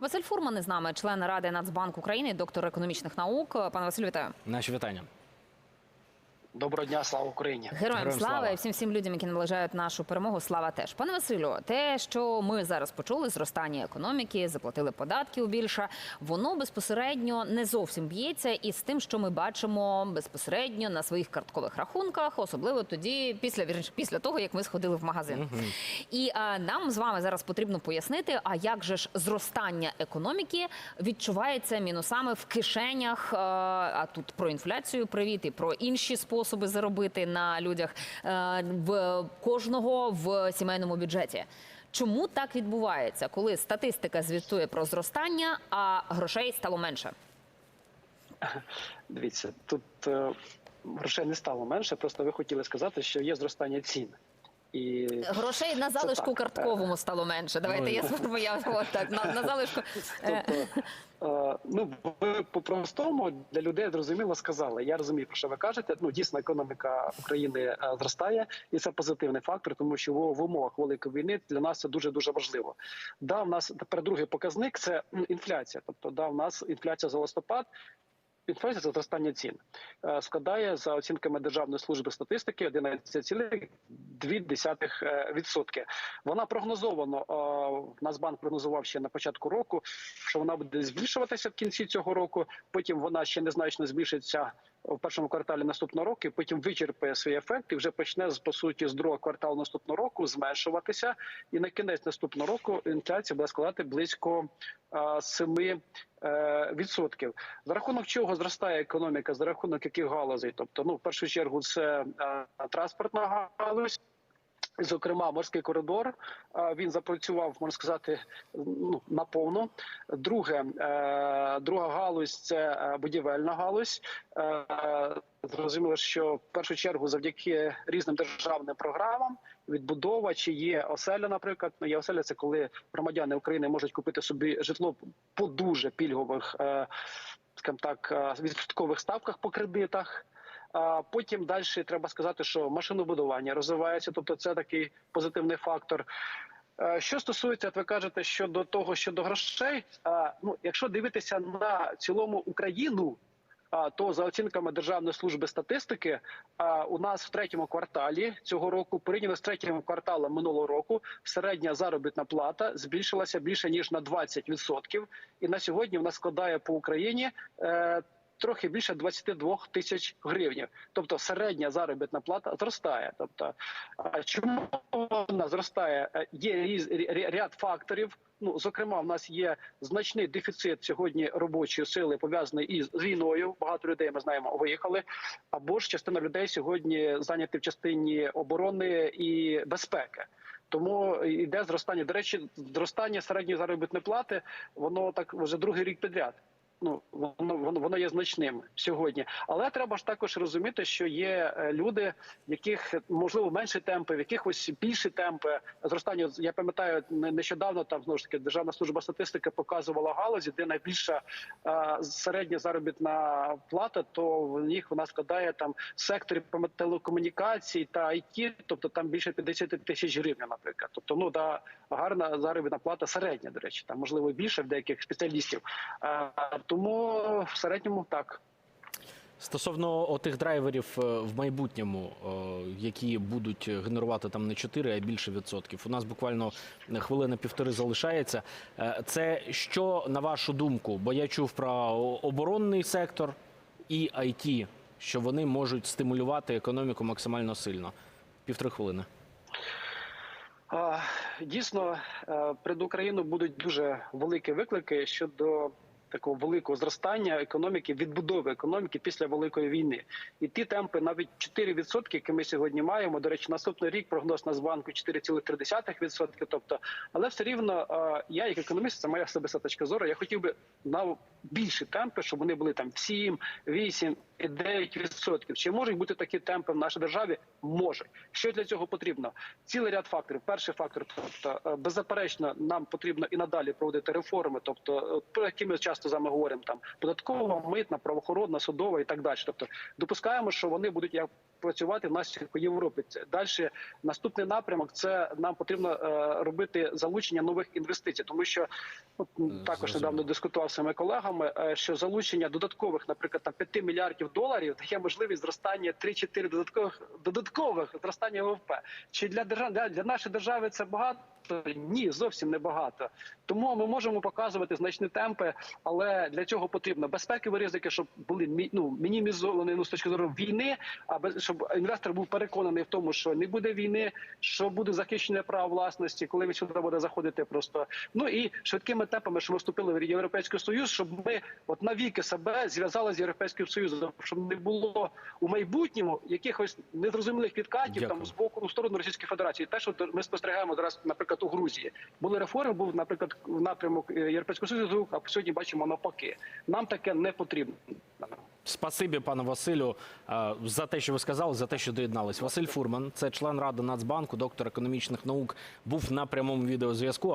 Василь Фурман із нами, член ради Нацбанку України, доктор економічних наук. Пане Василь, вітаю. Наші вітання. Доброго дня, слава Україні. Героям, Героям слава і всім всім людям, які наближають нашу перемогу. Слава теж. Пане Василю, те, що ми зараз почули, зростання економіки, заплатили податків більше, воно безпосередньо не зовсім б'ється із тим, що ми бачимо безпосередньо на своїх карткових рахунках, особливо тоді, після вірніше, після того, як ми сходили в магазин. І а, нам з вами зараз потрібно пояснити, а як же ж зростання економіки відчувається мінусами в кишенях. а, А тут про інфляцію привіт і про інші способи заробити на людях е, в кожного в сімейному бюджеті. Чому так відбувається, коли статистика звітує про зростання, а грошей стало менше? Дивіться, тут е, грошей не стало менше. Просто ви хотіли сказати, що є зростання цін. І Грошей на залишку так, картковому стало менше. Давайте Ну, я спробую так на, на залишку. Тобто, е, ну ви по-простому для людей зрозуміло сказали. Я розумію, про що ви кажете. Ну дійсно, економіка України е, зростає, і це позитивний фактор, тому що в, в умовах великої війни для нас це дуже дуже важливо. Да, в нас тепер другий показник це інфляція. Тобто, да, в нас інфляція за листопад. Інфляція за зростання цін Е, складає за оцінками Державної служби статистики 11,2%. відсотки. Вона прогнозовано нас Нацбанк прогнозував ще на початку року, що вона буде збільшуватися в кінці цього року. Потім вона ще незначно збільшиться в першому кварталі наступного року. Потім вичерпає свій ефект і вже почне з по суті з другого кварталу наступного року зменшуватися. І на кінець наступного року інфляція буде складати близько семи 7 е, відсотків. За рахунок чого зростає економіка, за рахунок яких галузей? Тобто, ну в першу чергу, це е, транспортна галузь. Зокрема, морський коридор е, він запрацював, можна сказати, ну наповну. Друге, е, друга галузь це е, будівельна галузь. Зрозуміло, що в першу чергу завдяки різним державним програмам відбудова чи є оселя, наприклад, ну є оселя, це коли громадяни України можуть купити собі житло по дуже пільгових, скажімо так, відсоткових ставках по кредитах. Потім далі треба сказати, що машинобудування розвивається, тобто це такий позитивний фактор. Е, Що стосується, от ви кажете, щодо того, щодо грошей, е, ну якщо дивитися на цілому Україну, а, то за оцінками Державної служби статистики, у нас в третьому кварталі цього року, порівняно з третім кварталом минулого року, середня заробітна плата збільшилася більше ніж на 20%. І на сьогодні вона складає по Україні. Трохи більше 22 тисяч гривень. Тобто середня заробітна плата зростає. Тобто, чому вона зростає? Е, Є різ- ряд факторів. Ну, зокрема, в нас є значний дефіцит сьогодні робочої сили пов'язаний із війною. Багато людей ми знаємо виїхали. Або ж частина людей сьогодні зайняті в частині оборони і безпеки. Тому йде зростання. До речі, зростання середньої заробітної плати воно так вже другий рік підряд. Ну воно воно воно є значним сьогодні, але треба ж також розуміти, що є е, люди, яких можливо менші темпи, в якихось більші темпи зростання. Я пам'ятаю, не- нещодавно там знову ж таки Державна служба статистики показувала галузі, де найбільша е, середня заробітна плата, то в них вона складає там в секторі телекомунікацій та IT, тобто там більше 50 тисяч гривень, наприклад. Тобто, ну да, гарна заробітна плата середня, до речі, там можливо більше в деяких спеціалістів. Е, Тому в середньому так. Стосовно отих драйверів е, в майбутньому, е, які будуть генерувати там не 4, а більше відсотків. У нас буквально хвилина півтори залишається. Е, Це що на вашу думку? Бо я чув про оборонний сектор і IT, що вони можуть стимулювати економіку максимально сильно. Півтори хвилини. Дійсно, е, перед Україною будуть дуже великі виклики щодо такого великого зростання економіки, відбудови економіки після великої війни. І ті темпи, навіть 4%, які ми сьогодні маємо. До речі, наступний рік прогноз Нацбанку 4,3%. Тобто, але все рівно я, як економіст, це моя особиста точка зору. Я хотів би на більші темпи, щоб вони були там 7, 8 і 9%. Чи можуть бути такі темпи в нашій державі? Можуть. Що для цього потрібно? Цілий ряд факторів. Перший фактор, тобто е, беззаперечно, нам потрібно і надалі проводити реформи, тобто е, про які ми часто часто з вами говоримо там податкова, митна, правоохоронна, судова і так далі. Тобто допускаємо, що вони будуть як працювати в нас по Європі. Це далі наступний напрямок. Це нам потрібно е, робити залучення нових інвестицій, тому що от, також недавно дискутував з своїми колегами, е, що залучення додаткових, наприклад, там 5 мільярдів доларів дає можливість зростання 3-4 додаткових додаткових зростання ВВП. Чи для держави для, для нашої держави це багато? Ні, зовсім не багато. Тому ми можемо показувати значні темпи, але для цього потрібно безпекові ризики, щоб були ну, мінімізовані ну, з точки зору війни, а без щоб інвестор був переконаний в тому, що не буде війни, що буде захищене право власності, коли він сюди буде заходити просто. Ну і швидкими темпами, що ми вступили в Європейський Союз, щоб ми от навіки себе зв'язали з Європейським Союзом, щоб не було у майбутньому якихось незрозумілих відкатів Дякую. там з боку в сторону Російської Федерації. Те, що ми спостерігаємо зараз, наприклад, у Грузії, були реформи, був наприклад в напрямок е, Європейського Союзу, а сьогодні бачимо навпаки. Нам таке не потрібно. Спасибі, пане Василю, е, за те, що ви сказали, за те, що доєднались. Василь Фурман, це член ради Нацбанку, доктор економічних наук, був на прямому відеозв'язку.